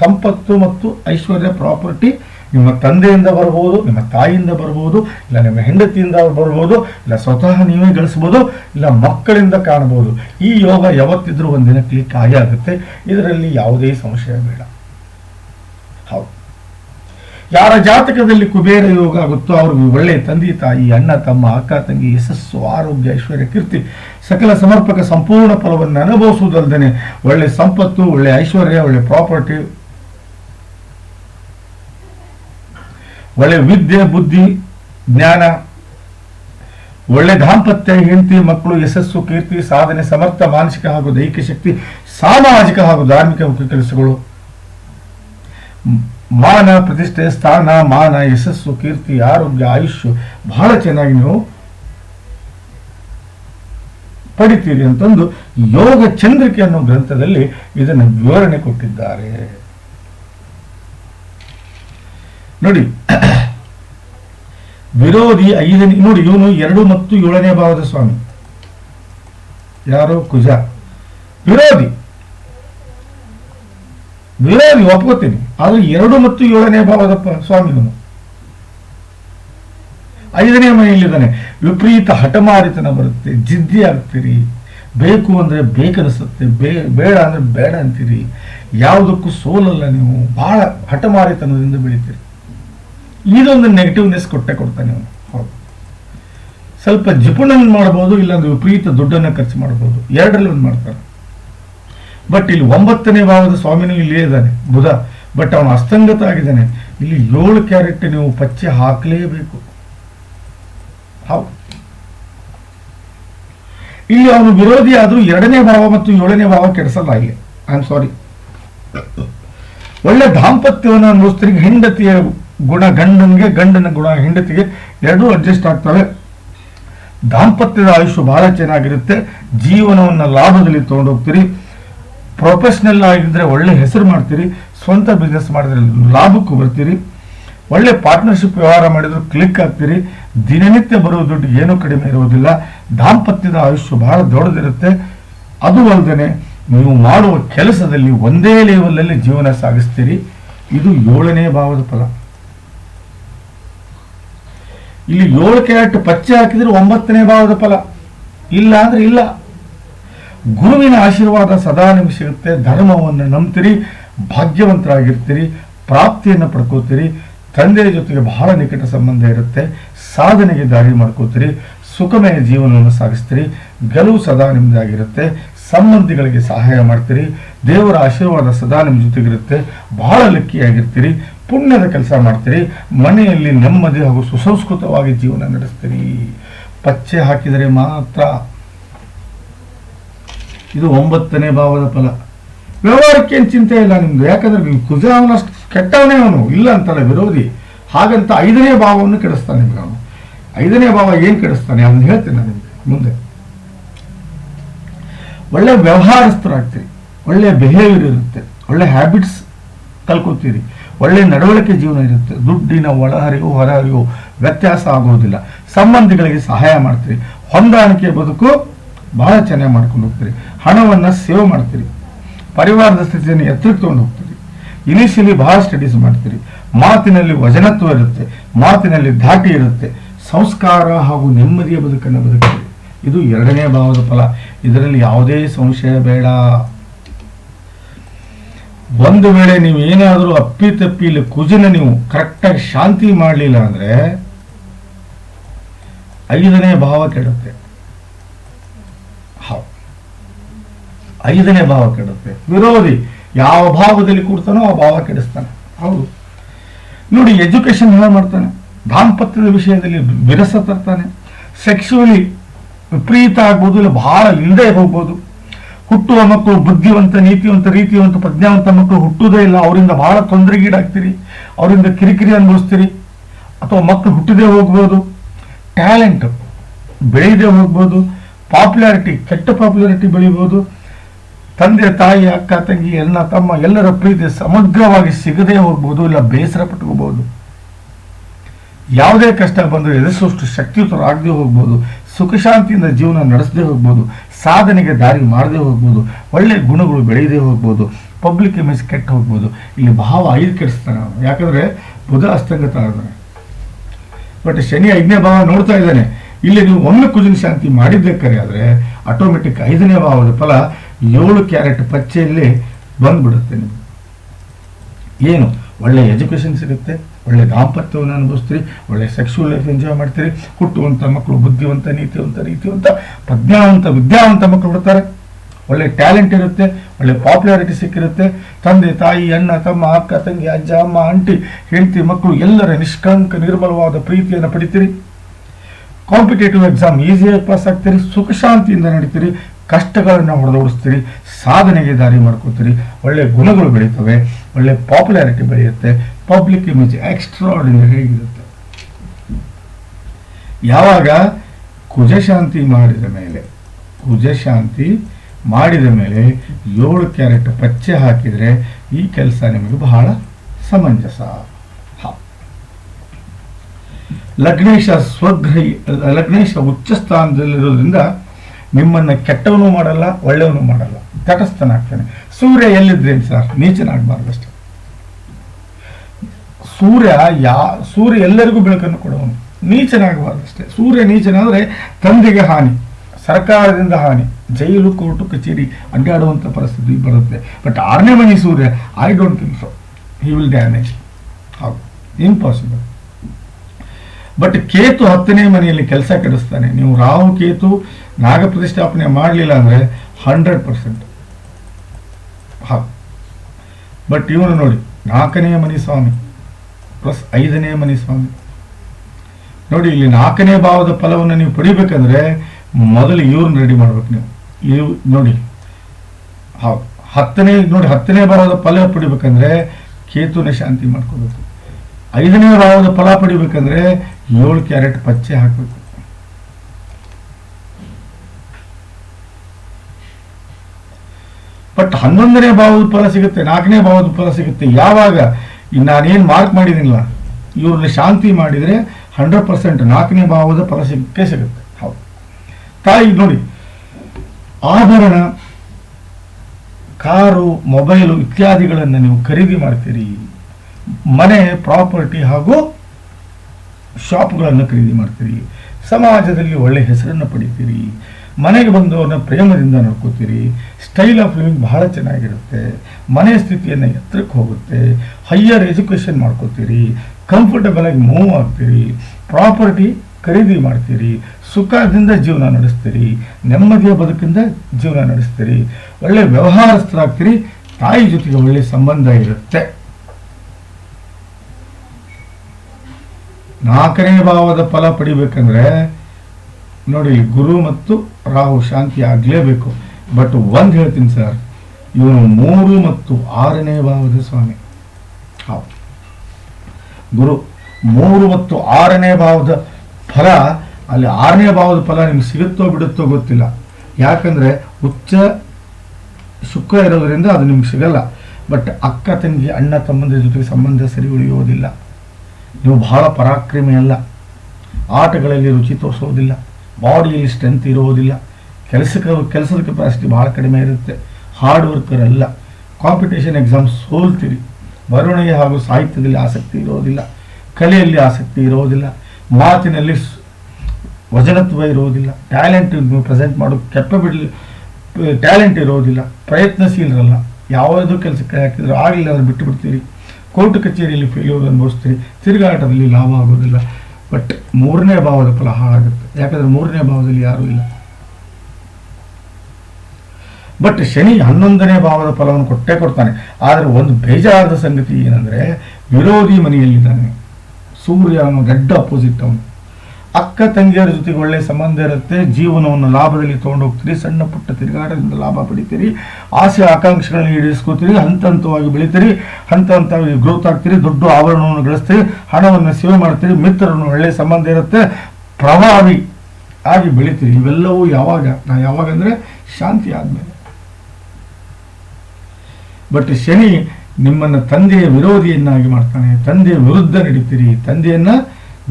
S1: ಸಂಪತ್ತು ಮತ್ತು ಐಶ್ವರ್ಯ ಪ್ರಾಪರ್ಟಿ ನಿಮ್ಮ ತಂದೆಯಿಂದ ಬರ್ಬೋದು, ನಿಮ್ಮ ತಾಯಿಯಿಂದ ಬರ್ಬೋದು, ಇಲ್ಲ ನಿಮ್ಮ ಹೆಂಡತಿಯಿಂದ ಬರ್ಬೋದು, ಇಲ್ಲ ಸ್ವತಃ ನೀವೇ ಗಳಿಸ್ಬೋದು ಇಲ್ಲ ಮಕ್ಕಳಿಂದ ಕಾಣಬಹುದು. ಈ ಯೋಗ ಯಾವತ್ತಿದ್ರೂ ಒಂದಿನ ಕ್ಲಿಕ್ ಆಗೇ ಆಗುತ್ತೆ. ಇದರಲ್ಲಿ ಯಾವುದೇ ಸಂಶಯ ಬೇಡ. ಹೌದು. ಯಾರ ಜಾತಕದಲ್ಲಿ ಕುಬೇರ ಯೋಗ ಆಗುತ್ತೋ ಅವ್ರಿಗೆ ಒಳ್ಳೆಯ ತಂದೆ, ತಾಯಿ, ಅಣ್ಣ, ತಮ್ಮ, ಅಕ್ಕ, ತಂಗಿ, ಯಶಸ್ಸು, ಆರೋಗ್ಯ, ಐಶ್ವರ್ಯ, ಕೀರ್ತಿ, ಸಕಲ ಸಮರ್ಪಕ ಸಂಪೂರ್ಣ ಫಲವನ್ನು ಅನುಭವಿಸುವುದಲ್ಲದೆ ಒಳ್ಳೆ ಸಂಪತ್ತು, ಒಳ್ಳೆ ಐಶ್ವರ್ಯ, ಒಳ್ಳೆ ಪ್ರಾಪರ್ಟಿ ಒಳ್ಳೆ ವಿದ್ಯೆ, ಬುದ್ಧಿ, ಜ್ಞಾನ, ಒಳ್ಳೆ ದಾಂಪತ್ಯ, ಹೆಂಡತಿ, ಮಕ್ಕಳು, ಯಶಸ್ಸು, ಕೀರ್ತಿ, ಸಾಧನೆ, ಸಮರ್ಥ, ಮಾನಸಿಕ ಹಾಗೂ ದೈಹಿಕ ಶಕ್ತಿ, ಸಾಮಾಜಿಕ ಹಾಗೂ ಧಾರ್ಮಿಕ ಮುಖ್ಯ ಕೆಲಸಗಳು. ಮಾನ, ಪ್ರತಿಷ್ಠೆ, ಸ್ಥಾನ, ಮಾನ, ಯಶಸ್ಸು, ಕೀರ್ತಿ, ಆರೋಗ್ಯ, ಆಯುಷ್ಯ, ಬಹಳ ಚೆನ್ನಾಗಿ ನೀವು ಪಡಿತೀರಿ ಅಂತಂದು ಯೋಗ ಚಂದ್ರಿಕೆ ಅನ್ನೋ ಗ್ರಂಥದಲ್ಲಿ ಇದನ್ನು ವಿವರಣೆ ಕೊಟ್ಟಿದ್ದಾರೆ. ನೋಡಿ. ವಿರೋಧಿ ಐದನೇ, ನೋಡಿ, ಇವನು ಎರಡು ಮತ್ತು ಏಳನೇ ಭಾವದ ಸ್ವಾಮಿ. ಯಾರು? ಕುಜ. ವಿರೋಧಿ. ವಿರೋಧಿ ಒಪ್ಕೋತೀನಿ ಆದ್ರೆ ಎರಡು ಮತ್ತು ಏಳನೇ ಭಾವದ ಸ್ವಾಮಿ ಇವನು. ಐದನೇ ಮನೆಯಲ್ಲಿದ್ದಾನೆ. ವಿಪರೀತ ಹಠಮಾರಿತನ ಬರುತ್ತೆ, ಜಿದ್ದಿ ಆಗ್ತೀರಿ. ಬೇಕು ಅಂದ್ರೆ ಬೇಕನಿಸುತ್ತೆ ಬೇ, ಬೇಡ ಅಂದ್ರೆ ಬೇಡ ಅಂತೀರಿ. ಯಾವುದಕ್ಕೂ ಸೋಲಲ್ಲ ನೀವು. ಬಹಳ ಹಠಮಾರಿತನದಿಂದ ಬೆಳಿತೀರಿ. ಇದೊಂದು ನೆಗೆಟಿವ್ನೆಸ್ ಕೊಟ್ಟೆ ಕೊಡ್ತಾನೆ ಅವನು. ಹೌದು. ಸ್ವಲ್ಪ ಜಿಪುಣನ್ ಮಾಡ್ಬೋದು, ಇಲ್ಲಾಂದ್ರೆ ವಿಪರೀತ ದುಡ್ಡನ್ನು ಖರ್ಚು ಮಾಡ್ಬೋದು. ಎರಡರಲ್ಲಿ ಒಂದು ಮಾಡ್ತಾರೆ. ಬಟ್ ಇಲ್ಲಿ ಒಂಬತ್ತನೇ ಭಾವದ ಸ್ವಾಮಿನೂ ಇಲ್ಲೇ ಇದ್ದಾನೆ, ಬುಧ. ಬಟ್ ಅವನು ಅಸ್ತಂಗತ ಆಗಿದ್ದಾನೆ. ಇಲ್ಲಿ ಏಳು ಕ್ಯಾರೆಟ್ ನೀವು ಪಚ್ಚೆ ಹಾಕಲೇಬೇಕು. ಹೌದು. ಇಲ್ಲಿ ಅವನು ವಿರೋಧಿ ಆದರೂ ಎರಡನೇ ಭಾವ ಮತ್ತು ಏಳನೇ ಭಾವ ಕೆಡಿಸಲ್ಲ ಇಲ್ಲಿ. ಐ ಆಮ್ ಸಾರಿ ಒಳ್ಳೆ ದಾಂಪತ್ಯವನ್ನು ಅನುಭವಿಸ್ತರಿಗೆ ಹೆಂಡತಿಯ ಗುಣ ಗಂಡನಿಗೆ, ಗಂಡನ ಗುಣ ಹೆಂಡತಿಗೆ ಎರಡೂ ಅಡ್ಜಸ್ಟ್ ಆಗ್ತವೆ. ದಾಂಪತ್ಯದ ಆಯುಷ್ಯ ಬಹಳ ಚೆನ್ನಾಗಿರುತ್ತೆ. ಜೀವನವನ್ನು ಲಾಭದಲ್ಲಿ ತೊಗೊಂಡೋಗ್ತೀರಿ. ಪ್ರೊಫೆಷನಲ್ ಆಗಿದ್ದರೆ ಒಳ್ಳೆ ಹೆಸರು ಮಾಡ್ತೀರಿ. ಸ್ವಂತ ಬಿಸ್ನೆಸ್ ಮಾಡಿದ್ರೆ ಲಾಭಕ್ಕೂ ಬರ್ತೀರಿ. ಒಳ್ಳೆ ಪಾರ್ಟ್ನರ್ಶಿಪ್ ವ್ಯವಹಾರ ಮಾಡಿದ್ರು ಕ್ಲಿಕ್ ಆಗ್ತೀರಿ. ದಿನನಿತ್ಯ ಬರೋ ದುಡ್ಡು ಏನೂ ಕಡಿಮೆ ಇರುವುದಿಲ್ಲ ದಾಂಪತ್ಯದ ಆಯುಷ್ಯ ಬಹಳ ದೊಡ್ಡದಿರುತ್ತೆ. ಅದು ಅಲ್ಲದೆ ನೀವು ಮಾಡುವ ಕೆಲಸದಲ್ಲಿ ಒಂದೇ ಲೆವೆಲಲ್ಲಿ ಜೀವನ ಸಾಗಿಸ್ತೀರಿ. ಇದು ಏಳನೇ ಭಾವದ ಫಲ. ಇಲ್ಲಿ ಏಳು ಕ್ಯಾರೆಟ್ ಪಚ್ಚೆ ಹಾಕಿದ್ರೆ ಒಂಬತ್ತನೇ ಭಾವದ ಫಲ. ಇಲ್ಲ ಅಂದ್ರೆ ಇಲ್ಲ. ಗುರುವಿನ ಆಶೀರ್ವಾದ ಸದಾ ನಿಮಗೆ ಸಿಗುತ್ತೆ. ಧರ್ಮವನ್ನು ನಂಬ್ತೀರಿ, ಭಾಗ್ಯವಂತರಾಗಿರ್ತೀರಿ, ಪ್ರಾಪ್ತಿಯನ್ನು ಪಡ್ಕೋತೀರಿ, ತಂದೆಯ ಜೊತೆಗೆ ಬಹಳ ನಿಕಟ ಸಂಬಂಧ ಇರುತ್ತೆ. ಸಾಧನೆಗೆ ದಾರಿ ಮಾಡ್ಕೋತೀರಿ, ಸುಖಮಯ ಜೀವನವನ್ನು ಸಾಗಿಸ್ತೀರಿ. ಗೆಲುವು ಸದಾ ನಿಮ್ಮದಾಗಿರುತ್ತೆ ಸಂಬಂಧಿಗಳಿಗೆ ಸಹಾಯ ಮಾಡ್ತೀರಿ. ದೇವರ ಆಶೀರ್ವಾದ ಸದಾ ನಿಮ್ಮ ಜೊತೆಗಿರುತ್ತೆ. ಬಹಳ ಲಕ್ಕಿಯಾಗಿರ್ತೀರಿ. ಪುಣ್ಯದ ಕೆಲಸ ಮಾಡ್ತೀರಿ, ಮನೆಯಲ್ಲಿ ನೆಮ್ಮದಿ ಹಾಗೂ ಸುಸಂಸ್ಕೃತವಾಗಿ ಜೀವನ ನಡೆಸ್ತೀರಿ. ಪಚ್ಚೆ ಹಾಕಿದರೆ ಮಾತ್ರ ಇದು ಒಂಬತ್ತನೇ ಭಾವದ ಫಲ. ವ್ಯವಹಾರಕ್ಕೇನು ಚಿಂತೆ ಇಲ್ಲ ನಿಮ್ದು? ಯಾಕಂದ್ರೆ ನೀವು ಕುಜ ಅವನಷ್ಟು ಕೆಟ್ಟವನೇ ಅವನು. ಇಲ್ಲ ಅಂತಲ್ಲ ವಿರೋಧಿ. ಹಾಗಂತ ಐದನೇ ಭಾವವನ್ನು ಕೆಡಿಸ್ತಾನೆ ನಿಮ್ಗೆ ಅವನು. ಐದನೇ ಭಾವ ಏನು ಕೆಡಿಸ್ತಾನೆ? ಅದನ್ನು ಹೇಳ್ತೇನೆ ನಾನು ನಿಮಗೆ ಮುಂದೆ. ಒಳ್ಳೆ ವ್ಯವಹಾರಸ್ಥರಾಗ್ತೀರಿ. ಒಳ್ಳೆ ಬಿಹೇವಿಯರ್ ಇರುತ್ತೆ. ಒಳ್ಳೆ ಹ್ಯಾಬಿಟ್ಸ್ ಕಲ್ಕೋತೀರಿ ಒಳ್ಳೆ ನಡವಳಿಕೆ ಜೀವನ ಇರುತ್ತೆ. ದುಡ್ಡಿನ ಒಳಹರಿವು, ಹೊರಹರಿವು ವ್ಯತ್ಯಾಸ ಆಗುವುದಿಲ್ಲ ಸಂಬಂಧಿಗಳಿಗೆ ಸಹಾಯ ಮಾಡ್ತೀರಿ. ಹೊಂದಾಣಿಕೆ ಬದುಕು ಬಹಳ ಚೆನ್ನಾಗಿ ಮಾಡ್ಕೊಂಡು ಹೋಗ್ತೀರಿ. ಹಣವನ್ನು ಸೇವ್ ಮಾಡ್ತೀರಿ. ಪರಿವಾರದ ಸ್ಥಿತಿಯನ್ನು ಎತ್ತರಕ್ಕೆ ತಗೊಂಡು ಹೋಗ್ತೀರಿ. ಇನಿಷಿಯಲಿ ಬಹಳ ಸ್ಟಡೀಸ್ ಮಾಡ್ತೀರಿ. ಮಾತಿನಲ್ಲಿ ವಜನತ್ವ ಇರುತ್ತೆ. ಮಾತಿನಲ್ಲಿ ಧಾಟಿ ಇರುತ್ತೆ. ಸಂಸ್ಕಾರ ಹಾಗೂ ನೆಮ್ಮದಿಯ ಬದುಕನ್ನು ಬದುಕ್ತೀರಿ. ಇದು ಎರಡನೇ ಭಾವದ ಫಲ. ಇದರಲ್ಲಿ ಯಾವುದೇ ಸಂಶಯ ಬೇಡ. ಒಂದು ವೇಳೆ ನೀವು ಏನಾದರೂ ಅಪ್ಪಿ ತಪ್ಪಿ ಇಲ್ಲಿ ಕುಜಿನ ನೀವು ಕರೆಕ್ಟಾಗಿ ಶಾಂತಿ ಮಾಡಲಿಲ್ಲ ಅಂದರೆ ಐದನೇ ಭಾವ ಕೆಡುತ್ತೆ. ಹೌ ಐದನೇ ಭಾವ ಕೆಡುತ್ತೆ. ವಿರೋಧಿ ಯಾವ ಭಾವದಲ್ಲಿ ಕೂಡ್ತಾನೋ ಆ ಭಾವ ಕೆಡಿಸ್ತಾನೆ. ಹೌದು. ನೋಡಿ ಎಜುಕೇಶನ್ ಹಾಳು ಮಾಡ್ತಾನೆ? ದಾಂಪತ್ಯದ ವಿಷಯದಲ್ಲಿ ವಿರಸ ತರ್ತಾನೆ. ಸೆಕ್ಸುವಲಿ ವಿಪರೀತ ಆಗ್ಬೋದು, ಇಲ್ಲ ಬಹಳ ಹಿಂದೆ ಹೋಗ್ಬೋದು. ಹುಟ್ಟುವ ಮಕ್ಕಳು ಬುದ್ಧಿವಂತ, ನೀತಿವಂತ, ರೀತಿವಂತ, ಪ್ರಜ್ಞಾವಂತ ಮಕ್ಕಳು ಹುಟ್ಟುವುದೇ ಇಲ್ಲ. ಅವರಿಂದ ಬಹಳ ತೊಂದರೆಗೀಡಾಗ್ತೀರಿ. ಅವರಿಂದ ಕಿರಿಕಿರಿ ಅನುಭವಿಸ್ತೀರಿ. ಅಥವಾ ಮಕ್ಕಳು ಹುಟ್ಟದೇ ಹೋಗ್ಬೋದು. ಟ್ಯಾಲೆಂಟ್ ಬೆಳೆಯದೇ ಹೋಗ್ಬೋದು. ಪಾಪ್ಯುಲಾರಿಟಿ, ಕೆಟ್ಟ ಪಾಪ್ಯುಲಾರಿಟಿ ಬೆಳಿಬೋದು ತಂದೆ, ತಾಯಿ, ಅಕ್ಕ, ತಂಗಿ ಎಲ್ಲ ತಮ್ಮ ಎಲ್ಲರ ಪ್ರೀತಿ ಸಮಗ್ರವಾಗಿ ಸಿಗದೇ ಹೋಗ್ಬೋದು, ಇಲ್ಲ ಬೇಸರ ಪಟ್ಕೋಬಹುದು. ಯಾವುದೇ ಕಷ್ಟ ಬಂದರೂ ಎದುರಿಸುವಷ್ಟು ಶಕ್ತಿಯುತರಾಗದೇ ಹೋಗ್ಬೋದು. ಸುಖ ಶಾಂತಿಯಿಂದ ಜೀವನ ನಡೆಸದೇ ಹೋಗ್ಬೋದು, ಸಾಧನೆಗೆ ದಾರಿ ಮಾಡದೇ ಹೋಗ್ಬೋದು, ಒಳ್ಳೆ ಗುಣಗಳು ಬೆಳೆಯದೇ ಹೋಗ್ಬೋದು ಪಬ್ಲಿಕ್ ಇಮೇಜ್ ಕೆಟ್ಟ ಹೋಗ್ಬೋದು. ಇಲ್ಲಿ ಭಾವ ಐದು ಕೆಡಿಸ್ತಾನೆ ಅವನು ಯಾಕಂದರೆ ಬುಧ ಅಸ್ತಂಗತ ಆದರೆ ಬಟ್ ಶನಿ ಐದನೇ ಭಾವ ನೋಡ್ತಾ ಇದ್ದಾನೆ. ಇಲ್ಲಿ ನೀವು ಒಮ್ಮೆ ಕುಜಿನ ಶಾಂತಿ ಮಾಡಿದ್ದಕ್ಕರೆ ಆದರೆ ಆಟೋಮೆಟಿಕ್ ಐದನೇ ಭಾವದ ಫಲ ಏಳು ಕ್ಯಾರೆಟ್ ಪಚ್ಚೆಯಲ್ಲಿ ಬಂದ್ಬಿಡುತ್ತೆ ನಿಮ್ಗೆ. ಏನು? ಒಳ್ಳೆ ಎಜುಕೇಶನ್ ಸಿಗುತ್ತೆ. ಒಳ್ಳೆ ದಾಂಪತ್ಯವನ್ನು ಅನುಭವಿಸ್ತೀರಿ, ಒಳ್ಳೆ ಸೆಕ್ಸುವಲ್ ಲೈಫ್ ಎಂಜಾಯ್ ಮಾಡ್ತೀರಿ, ಹುಟ್ಟುವಂಥ ಮಕ್ಕಳು, ಬುದ್ಧಿವಂತ, ನೀತಿವಂತ ರೀತಿವಂತ ಪ್ರಜ್ಞಾವಂತ ವಿದ್ಯಾವಂತ ಮಕ್ಕಳು ಬರ್ತಾರೆ ಒಳ್ಳೆ ಟ್ಯಾಲೆಂಟ್ ಇರುತ್ತೆ, ಒಳ್ಳೆ ಪಾಪ್ಯುಲಾರಿಟಿ ಸಿಕ್ಕಿರುತ್ತೆ. ತಂದೆ, ತಾಯಿ, ಅಣ್ಣ, ತಮ್ಮ, ಅಕ್ಕ, ತಂಗಿ, ಅಜ್ಜ, ಅಮ್ಮ, ಆಂಟಿ, ಹೆಂಡತಿ, ಮಕ್ಕಳು ಎಲ್ಲರ ನಿಷ್ಕಂಕ ನಿರ್ಮಲವಾದ ಪ್ರೀತಿಯನ್ನು ಪಡಿತೀರಿ. ಕಾಂಪಿಟೇಟಿವ್ ಎಕ್ಸಾಮ್ ಈಸಿಯಾಗಿ ಪಾಸ್ ಆಗ್ತೀರಿ, ಸುಖ ಶಾಂತಿಯಿಂದ ನಡೀತೀರಿ, ಕಷ್ಟಗಳನ್ನು ಹೊಡೆದೋಡಿಸ್ತೀರಿ, ಸಾಧನೆಗೆ ದಾರಿ ಮಾಡ್ಕೋತೀರಿ, ಒಳ್ಳೆ ಗುಣಗಳು ಬೆಳೀತವೆ, ಒಳ್ಳೆ ಪಾಪ್ಯುಲಾರಿಟಿ ಬೆಳೆಯುತ್ತೆ ಪಬ್ಲಿಕ್ ಇಮೇಜ್ ಎಕ್ಸ್ಟ್ರಾರ್ಡಿನರಿ ಆಗಿರುತ್ತೆ ಯಾವಾಗ ಕುಜಶಾಂತಿ ಮಾಡಿದ ಮೇಲೆ ಕುಜಶಾಂತಿ ಮಾಡಿದ ಮೇಲೆ ಏಳು ಕ್ಯಾರೆಟ್ ಪಚ್ಚೆ ಹಾಕಿದರೆ ಈ ಕೆಲಸ ನಿಮಗೆ ಬಹಳ ಸಮಂಜಸ. ಲಗ್ನೇಶ ಸ್ವಗ್ರಹಿ, ಲಗ್ನೇಶ ಉಚ್ಚ ಸ್ಥಾನದಲ್ಲಿರೋದ್ರಿಂದ ನಿಮ್ಮನ್ನ ಕೆಟ್ಟವನು ಮಾಡಲ್ಲ, ಒಳ್ಳೆಯವನು ಮಾಡಲ್ಲ. ತಟಸ್ಥನಾಗ್ತಾನೆ. ಸೂರ್ಯ ಎಲ್ಲಿದ್ರೇನು ಸರ್? ನೀಚನಾಗಬಾರ್ದಷ್ಟೇ. ಸೂರ್ಯ ಯಾ, ಸೂರ್ಯ ಎಲ್ಲರಿಗೂ ಬೆಳಕನ್ನು ಕೊಡುವನು. ನೀಚನಾಗಬಾರ್ದಷ್ಟೇ ಸೂರ್ಯ ನೀಚನಾದರೆ ತಂದೆಗೆ ಹಾನಿ, ಸರ್ಕಾರದಿಂದ ಹಾನಿ, ಜೈಲು, ಕೋರ್ಟು, ಕಚೇರಿ ಅಡ್ಡಾಡುವಂಥ ಪರಿಸ್ಥಿತಿ ಬರುತ್ತೆ. ಬಟ್ ಆರನೇ ಮನೆ Surya I don't think so he will damage ಹೌದು. ಇಂಪಾಸಿಬಲ್ ಬಟ್ ಕೇತು ಹತ್ತನೇ ಮನೆಯಲ್ಲಿ ಕೆಲಸ ಕೆಡಿಸ್ತಾನೆ. ನೀವು ರಾಹು, ಕೇತು ನಾಗ ಪ್ರತಿಷ್ಠಾಪನೆ ಮಾಡಲಿಲ್ಲ ಅಂದರೆ ಹಂಡ್ರೆಡ್ ಪರ್ಸೆಂಟ್ ಹೌದು. ಬಟ್ ಇವನು ನೋಡಿ, ನಾಲ್ಕನೇ ಮನೆ ಸ್ವಾಮಿ. ಪ್ಲಸ್ ಐದನೇ ಮನೆ ಸ್ವಾಮಿ. ನೋಡಿ, ಇಲ್ಲಿ ನಾಲ್ಕನೇ ಭಾವದ ಫಲವನ್ನು ನೀವು ಪಡಿಬೇಕಂದ್ರೆ ಮೊದಲು ಇವ್ರನ್ನ ರೆಡಿ ಮಾಡ್ಬೇಕು ನೀವು. ಇವ್ ನೋಡಿ ಹತ್ತನೇ ನೋಡಿ, ಹತ್ತನೇ ಭಾವದ ಫಲ ಪಡಿಬೇಕಂದ್ರೆ ಕೇತುನ ಶಾಂತಿ ಮಾಡ್ಕೋಬೇಕು. ಐದನೇ ಭಾವದ ಫಲ ಪಡಿಬೇಕಂದ್ರೆ ಏಳು ಕ್ಯಾರೆಟ್ ಪಚ್ಚೆ ಹಾಕಬೇಕು. ಬಟ್ ಹನ್ನೊಂದನೇ ಭಾವದ ಫಲ ಸಿಗುತ್ತೆ, ನಾಲ್ಕನೇ ಭಾವದ ಫಲ ಸಿಗುತ್ತೆ. ಯಾವಾಗ? ನಾನೇನು ಮಾರ್ಕ್ ಮಾಡಿದ್ದೀನಿಲ್ಲ ಇವ್ರನ್ನ ಶಾಂತಿ ಮಾಡಿದರೆ ಹಂಡ್ರೆಡ್ ಪರ್ಸೆಂಟ್ ನಾಲ್ಕನೇ ಭಾವದ ಫಲ ಸಿಕ್ಕೇ ಸಿಗುತ್ತೆ. ಹೌದು. ತಾಯಿ ನೋಡಿ, ಆಭರಣ, ಕಾರು ಮೊಬೈಲು ಇತ್ಯಾದಿಗಳನ್ನು ನೀವು ಖರೀದಿ ಮಾಡ್ತೀರಿ, ಮನೆ ಪ್ರಾಪರ್ಟಿ ಹಾಗೂ ಶಾಪ್ಗಳನ್ನು ಖರೀದಿ ಮಾಡ್ತೀರಿ, ಸಮಾಜದಲ್ಲಿ ಒಳ್ಳೆ ಹೆಸರನ್ನು ಪಡಿತೀರಿ ಮನೆಗೆ ಬಂದು ಅವ್ರನ್ನ ಪ್ರೇಮದಿಂದ ನೋಡ್ಕೋತೀರಿ ಸ್ಟೈಲ್ ಆಫ್ ಲಿವಿಂಗ್ ಬಹಳ ಚೆನ್ನಾಗಿರುತ್ತೆ, ಮನೆ ಸ್ಥಿತಿಯನ್ನು ಎತ್ತರಕ್ಕೆ ಹೋಗುತ್ತೆ ಹೈಯರ್ ಎಜುಕೇಷನ್ ಮಾಡ್ಕೋತೀರಿ ಕಂಫರ್ಟಬಲ್ ಆಗಿ ಮೂವ್ ಆಗ್ತೀರಿ ಪ್ರಾಪರ್ಟಿ ಖರೀದಿ ಮಾಡ್ತೀರಿ, ಸುಖದಿಂದ ಜೀವನ ನಡೆಸ್ತೀರಿ, ನೆಮ್ಮದಿಯ ಬದುಕಿಂದ ಜೀವನ ನಡೆಸ್ತೀರಿ, ಒಳ್ಳೆ ವ್ಯವಹಾರಸ್ಥರಾಗ್ತೀರಿ, ತಾಯಿ ಜೊತೆಗೆ ಒಳ್ಳೆ ಸಂಬಂಧ ಇರುತ್ತೆ. ನಾಲ್ಕನೇ ಭಾವದ ಫಲ ಪಡಿಬೇಕಂದ್ರೆ ನೋಡಿ ಗುರು ಮತ್ತು ರಾಹು ಶಾಂತಿ ಆಗಲೇಬೇಕು. ಬಟ್ ಒಂದು ಹೇಳ್ತೀನಿ ಸರ್, ಇವನು ಮೂರು ಮತ್ತು ಆರನೇ ಭಾವದ ಸ್ವಾಮಿ. ಹೌದು. ಗುರು, ಮೂರು ಮತ್ತು ಆರನೇ ಭಾವದ ಫಲ, ಅಲ್ಲಿ ಆರನೇ ಭಾವದ ಫಲ ನಿಮ್ಗೆ ಸಿಗುತ್ತೋ ಬಿಡುತ್ತೋ ಗೊತ್ತಿಲ್ಲ. ಯಾಕಂದ್ರೆ ಉಚ್ಚ ಸುಖ ಇರೋದರಿಂದ ಅದು ನಿಮ್ಗೆ ಸಿಗಲ್ಲ. ಬಟ್ ಅಕ್ಕ ತಂಗಿ, ಅಣ್ಣ ತಮ್ಮಂದಿರ ಜೊತೆಗೆ ಸಂಬಂಧ ಸರಿ ಉಳಿಯೋದಿಲ್ಲ. ನೀವು ಬಹಳ ಪರಾಕ್ರಮಿ ಅಲ್ಲ ಆಟಗಳಲ್ಲಿ ರುಚಿ ತೋರಿಸೋದಿಲ್ಲ. ಬಾಡಿಯಲ್ಲಿ ಸ್ಟ್ರೆಂತ್ ಇರೋದಿಲ್ಲ ಕೆಲಸಕ್ಕೆ ಕೆಲಸದ ಕೆಪಾಸಿಟಿ ಭಾಳ ಕಡಿಮೆ ಇರುತ್ತೆ. ಹಾರ್ಡ್ ವರ್ಕರ್ ಅಲ್ಲ. ಕಾಂಪಿಟೇಷನ್ ಎಕ್ಸಾಮ್ ಸೋಲ್ತೀರಿ. ಬರವಣಿಗೆ ಹಾಗೂ ಸಾಹಿತ್ಯದಲ್ಲಿ ಆಸಕ್ತಿ ಇರೋದಿಲ್ಲ ಕಲೆಯಲ್ಲಿ ಆಸಕ್ತಿ ಇರೋದಿಲ್ಲ ಮಾತಿನಲ್ಲಿ ವಜನತ್ವ ಇರೋದಿಲ್ಲ ಟ್ಯಾಲೆಂಟ್ ಪ್ರೆಸೆಂಟ್ ಮಾಡೋ ಕೆಪಬಿಲಿ ಟ್ಯಾಲೆಂಟ್ ಇರೋದಿಲ್ಲ ಪ್ರಯತ್ನಶೀಲರಲ್ಲ. ಯಾವುದೋ ಕೆಲಸಕ್ಕೆ ಹಾಕಿದ್ರು, ಆಗಲಿಲ್ಲ ಅಂದ್ರೆ ಬಿಟ್ಟು ಬಿಡ್ತೀರಿ. ಕೋರ್ಟ್ ಕಚೇರಿಯಲ್ಲಿ ಫೇಲ್ಯೂರ್ ಅನುಭವಿಸ್ತೀರಿ. ತಿರುಗಾಟದಲ್ಲಿ ಲಾಭ ಆಗೋದಿಲ್ಲ ಬಟ್ ಮೂರನೇ ಭಾವದ ಫಲ ಹಾಳಾಗುತ್ತೆ ಯಾಕಂದ್ರೆ ಮೂರನೇ ಭಾವದಲ್ಲಿ ಯಾರೂ ಇಲ್ಲ. ಬಟ್ ಶನಿ ಹನ್ನೊಂದನೇ ಭಾವದ ಫಲವನ್ನು ಕೊಟ್ಟೇ ಕೊಡ್ತಾನೆ. ಆದರೆ ಒಂದು ಬೇಜಾರದ ಸಂಗತಿ ಏನಂದ್ರೆ ವಿರೋಧಿ ಮನೆಯಲ್ಲಿದ್ದಾನೆ. ಸೂರ್ಯ ಅವನು ದೊಡ್ಡ ಅಪೋಸಿಟ್ ಅವನು. ಅಕ್ಕ ತಂಗಿಯರ ಜೊತೆಗೆ ಒಳ್ಳೆ ಸಂಬಂಧ ಇರುತ್ತೆ, ಜೀವನವನ್ನು ಲಾಭದಲ್ಲಿ ತಗೊಂಡು ಹೋಗ್ತೀರಿ, ಸಣ್ಣ ಪುಟ್ಟ ತಿರುಗಾಟದಿಂದ ಲಾಭ ಪಡಿತೀರಿ, ಆಸೆ ಆಕಾಂಕ್ಷೆಗಳನ್ನ ಈಡೇರಿಸ್ಕೋತೀರಿ ಹಂತ ಹಂತವಾಗಿ ಬೆಳಿತೀರಿ ಹಂತ ಹಂತವಾಗಿ ಗ್ರೋತ್ ಆಗ್ತೀರಿ, ದೊಡ್ಡ ಆವರಣವನ್ನು ಗಳಿಸ್ತೀರಿ, ಹಣವನ್ನು ಸೇವೆ ಮಾಡ್ತೀರಿ, ಮಿತ್ರರನ್ನು ಒಳ್ಳೆ ಸಂಬಂಧ ಇರುತ್ತೆ ಪ್ರಭಾವಿ ಆಗಿ ಬೆಳಿತೀರಿ. ಇವೆಲ್ಲವೂ ಯಾವಾಗ, ನಾ ಯಾವಾಗ ಅಂದರೆ ಶಾಂತಿ ಆದಮೇಲೆ. ಬಟ್ ಶನಿ ನಿಮ್ಮನ್ನು ತಂದೆಯ ವಿರೋಧಿಯನ್ನಾಗಿ ಮಾಡ್ತಾನೆ, ತಂದೆಯ ವಿರುದ್ಧ ನಡೀತೀರಿ, ತಂದೆಯನ್ನ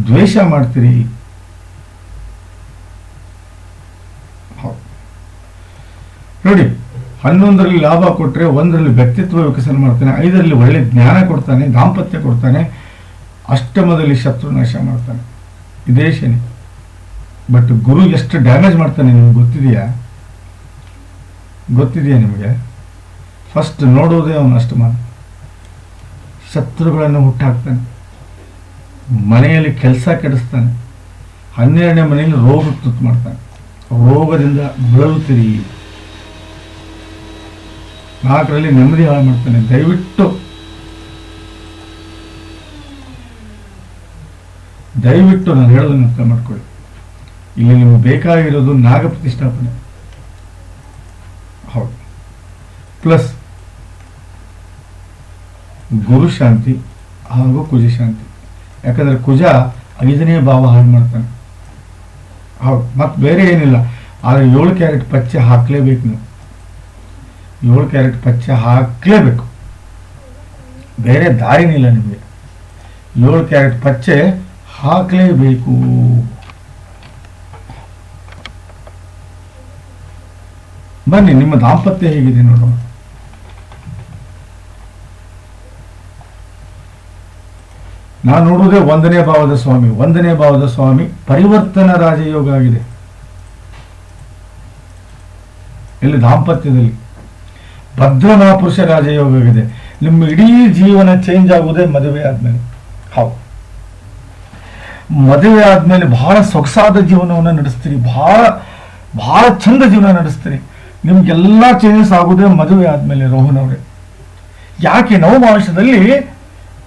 S1: ದ್ವೇಷ ಮಾಡ್ತೀರಿ ಹೌದು. ನೋಡಿ, ಹನ್ನೊಂದರಲ್ಲಿ ಲಾಭ ಕೊಟ್ಟರೆ ಒಂದರಲ್ಲಿ ವ್ಯಕ್ತಿತ್ವ ವಿಕಸನ ಮಾಡ್ತಾನೆ, ಐದರಲ್ಲಿ ಒಳ್ಳೆ ಜ್ಞಾನ ಕೊಡ್ತಾನೆ, ದಾಂಪತ್ಯ ಕೊಡ್ತಾನೆ, ಅಷ್ಟಮದಲ್ಲಿ ಶತ್ರು ನಾಶ ಮಾಡ್ತಾನೆ. ಇದೇ ಶನಿ. ಬಟ್ ಗುರು ಎಷ್ಟು ಡ್ಯಾಮೇಜ್ ಮಾಡ್ತಾನೆ ನಿಮ್ಗೆ ಗೊತ್ತಿದೆಯಾ? ಗೊತ್ತಿದೆಯಾ ನಿಮಗೆ? ಫಸ್ಟ್ ನೋಡೋದೇ ಅವನು ಅಷ್ಟಮಾನ ಶತ್ರುಗಳನ್ನು ಹುಟ್ಟಾಕ್ತಾನೆ. ಮನೆಯಲ್ಲಿ ಕೆಲಸ ಕೆಡಿಸ್ತಾನೆ. ಹನ್ನೆರಡನೇ ಮನೆಯಲ್ಲಿ ರೋಗ ತುತ್ತು ಮಾಡ್ತಾನೆ. ರೋಗದಿಂದ ಬಳಲುತ್ತೀರಿ. ನಾಲ್ಕರಲ್ಲಿ ನೆಮ್ಮದಿ ಹಾಳು ಮಾಡ್ತಾನೆ. ದಯವಿಟ್ಟು. ದಯವಿಟ್ಟು ನಾನು ಹೇಳೋದನ್ನು ಅರ್ಥ ಮಾಡ್ಕೊಳ್ಳಿ. ಇಲ್ಲಿ ನಿಮಗೆ ಬೇಕಾಗಿರೋದು ನಾಗ ಪ್ರತಿಷ್ಠಾಪನೆ. ಹೌದು. ಪ್ಲಸ್ ಗುರು ಶಾಂತಿ ಹಾಗೂ ಕುಜ ಶಾಂತಿ. ಯಾಕಂದ್ರೆ ಕುಜ ಐದನೇ ಭಾವ ಹಾಳು ಮಾಡ್ತಾನೆ. ಹೌದು. ಮತ್ತೆ ಬೇರೆ ಏನಿಲ್ಲ. ಆದರೆ ಏಳು ಕ್ಯಾರೆಟ್ ಪಚ್ಚೆ ಹಾಕಲೇಬೇಕು ನೀವು. ಏಳು ಕ್ಯಾರೆಟ್ ಪಚ್ಚೆ ಹಾಕ್ಲೇಬೇಕು. ಬೇರೆ ದಾರಿನಿಲ್ಲ ನಿಮಗೆ. ಏಳು ಕ್ಯಾರೆಟ್ ಪಚ್ಚೆ ಹಾಕಲೇಬೇಕು. ಬನ್ನಿ, ನಿಮ್ಮ ದಾಂಪತ್ಯ ಹೇಗಿದೆ ನೋಡೋಣ ನಾನು ನೋಡುವುದೇ ಒಂದನೇ ಭಾವದ ಸ್ವಾಮಿ, ಒಂದನೇ ಭಾವದ ಸ್ವಾಮಿ ಪರಿವರ್ತನ ರಾಜಯೋಗ ಆಗಿದೆ. ಇಲ್ಲಿ ದಾಂಪತ್ಯದಲ್ಲಿ ಭದ್ರಮಹಾಪುರುಷ ರಾಜಯೋಗ ರಾಜಯೋಗವಿದೆ. ನಿಮ್ಮ ಇಡೀ ಜೀವನ ಚೇಂಜ್ ಆಗುವುದೇ ಮದುವೆ ಆದ್ಮೇಲೆ. ಹೌದು. ಮದುವೆ ಆದ್ಮೇಲೆ ಬಹಳ ಸೊಗಸಾದ ಜೀವನವನ್ನು ನಡೆಸ್ತೀರಿ. ಬಹಳ ಬಹಳ ಚಂದ ಜೀವನ ನಡೆಸ್ತೀರಿ. ನಿಮ್ಗೆಲ್ಲ ಚೇಂಜಸ್ ಆಗುದೇ ಮದುವೆ ಆದ್ಮೇಲೆ ರೋಹನ್ ಅವರೇ ಯಾಕೆ ನವಮಾಂಶದಲ್ಲಿ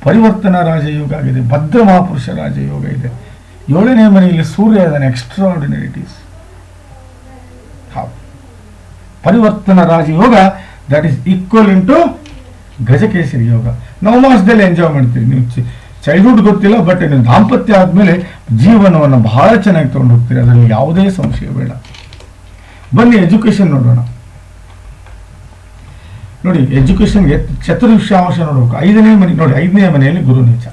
S1: ಪರಿವರ್ತನಾ ರಾಜಯೋಗ ಆಗಿದೆ, ಭದ್ರ ಮಹಾಪುರುಷ ರಾಜಯೋಗ ಇದೆ. ಏಳನೇ ಮನೆಯಲ್ಲಿ ಸೂರ್ಯ ಇದ್ದಾನೆ ಎಕ್ಸ್ಟ್ರಾ ಆರ್ಡಿನರಿಟೀಸ್ ಹೌದು. ಪರಿವರ್ತನ ರಾಜಯೋಗ ದಟ್ ಈಸ್ ಈಕ್ವಲ್ ಇಂಟು ಗಜಕೇಸರಿ ಯೋಗ ನವಮಾಸದಲ್ಲಿ ಎಂಜಾಯ್ ಮಾಡ್ತೀರಿ ನೀವು. ಚೈಲ್ಡ್ಹುಡ್ ಗೊತ್ತಿಲ್ಲ ಬಟ್ ನೀವು ದಾಂಪತ್ಯ ಆದಮೇಲೆ ಜೀವನವನ್ನು ಬಹಳ ಚೆನ್ನಾಗಿ ತಗೊಂಡು ಹೋಗ್ತೀರಿ. ಅದರಲ್ಲಿ ಯಾವುದೇ ಸಂಶಯ ಬೇಡ. ಬನ್ನಿ ಎಜುಕೇಶನ್ ನೋಡೋಣ. ನೋಡಿ ಎಜುಕೇಶನ್ಗೆ ಚತುರ್ವಿಷಾಂಶ ನೋಡಬೇಕು. ಐದನೇ ಮನೆ, ನೋಡಿ, ಐದನೇ ಮನೆಯಲ್ಲಿ ಗುರು ನೀಚ.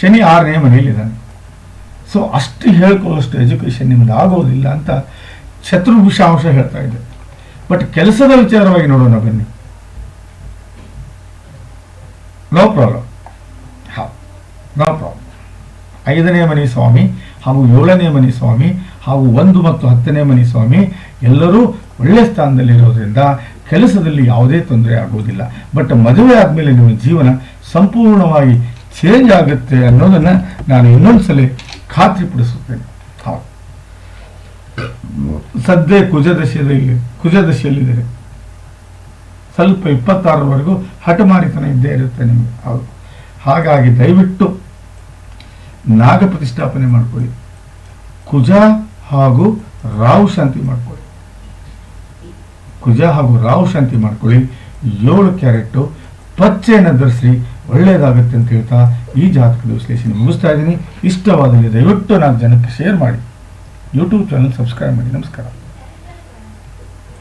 S1: ಶನಿ ಆರನೇ ಮನೆಯಲ್ಲಿ ಇದ್ದಾನೆ ಸೊ ಅಷ್ಟು ಹೇಳ್ಕೊಳ್ಳೋಷ್ಟು ಎಜುಕೇಶನ್ ನಿಮ್ಗೆ ಆಗೋದಿಲ್ಲ ಅಂತ ಚತುರ್ವಿಷಾಂಶ ಹೇಳ್ತಾ ಇದೆ. ಬಟ್ ಕೆಲಸದ ವಿಚಾರವಾಗಿ ನೋಡೋಣ ಬನ್ನಿ. ನೋ ಪ್ರಾಬ್ಲಮ್ ಹಾ ನೋ ಪ್ರಾಬ್ಲಮ್ ಐದನೇ ಮನೆ ಸ್ವಾಮಿ ಹಾಗೂ ಏಳನೇ ಮನೆ ಸ್ವಾಮಿ ಹಾಗೂ ಒಂದು ಮತ್ತು ಹತ್ತನೇ ಮನೆ ಸ್ವಾಮಿ ಎಲ್ಲರೂ ಒಳ್ಳೆ ಸ್ಥಾನದಲ್ಲಿರೋದ್ರಿಂದ ಕೆಲಸದಲ್ಲಿ ಯಾವುದೇ ತೊಂದರೆ ಆಗುವುದಿಲ್ಲ. ಬಟ್ ಮದುವೆ ಆದಮೇಲೆ ನಿಮ್ಮ ಜೀವನ ಸಂಪೂರ್ಣವಾಗಿ ಚೇಂಜ್ ಆಗುತ್ತೆ ಅನ್ನೋದನ್ನು ನಾನು ಇನ್ನೊಂದ್ಸಲ ಖಾತ್ರಿಪಡಿಸುತ್ತೇನೆ. ಹೌದು ಸದ್ಯ ಕುಜದಶೆಯಲ್ಲಿ ಕುಜದಶೆಯಲ್ಲಿದ್ದಾರೆ ಸ್ವಲ್ಪ ಇಪ್ಪತ್ತಾರರವರೆಗೂ ಹಠಮಾರಿತನ ಇದ್ದೇ ಇರುತ್ತೆ ನಿಮಗೆ. ಹೌದು. ಹಾಗಾಗಿ ದಯವಿಟ್ಟು ನಾಗ ಪ್ರತಿಷ್ಠಾಪನೆ ಮಾಡ್ಕೊಳ್ಳಿ. ಕುಜ ಹಾಗೂ ರಾವು ಶಾಂತಿ ಮಾಡ್ಕೊಳ್ಳಿ. ಕುಜ ಹಾಗೂ ರಾವು ಶಾಂತಿ ಮಾಡ್ಕೊಳ್ಳಿ. ಏಳು ಕ್ಯಾರೆಟ್ಟು ಪಚ್ಚೆಯನ್ನು ಧರಿಸಿ ಒಳ್ಳೆಯದಾಗುತ್ತೆ ಅಂತ ಹೇಳ್ತಾ ಈ ಜಾತಕದ ವಿಶ್ಲೇಷಣೆ ಮುಗಿಸ್ತಾ ಇದ್ದೀನಿ. ಇಷ್ಟವಾದಲ್ಲಿ ದಯವಿಟ್ಟು ನಾಲ್ಕು ಜನಕ್ಕೆ ಶೇರ್ ಮಾಡಿ. ಯೂಟ್ಯೂಬ್ ಚಾನಲ್ ಸಬ್ಸ್ಕ್ರೈಬ್ ಮಾಡಿ. ನಮಸ್ಕಾರ.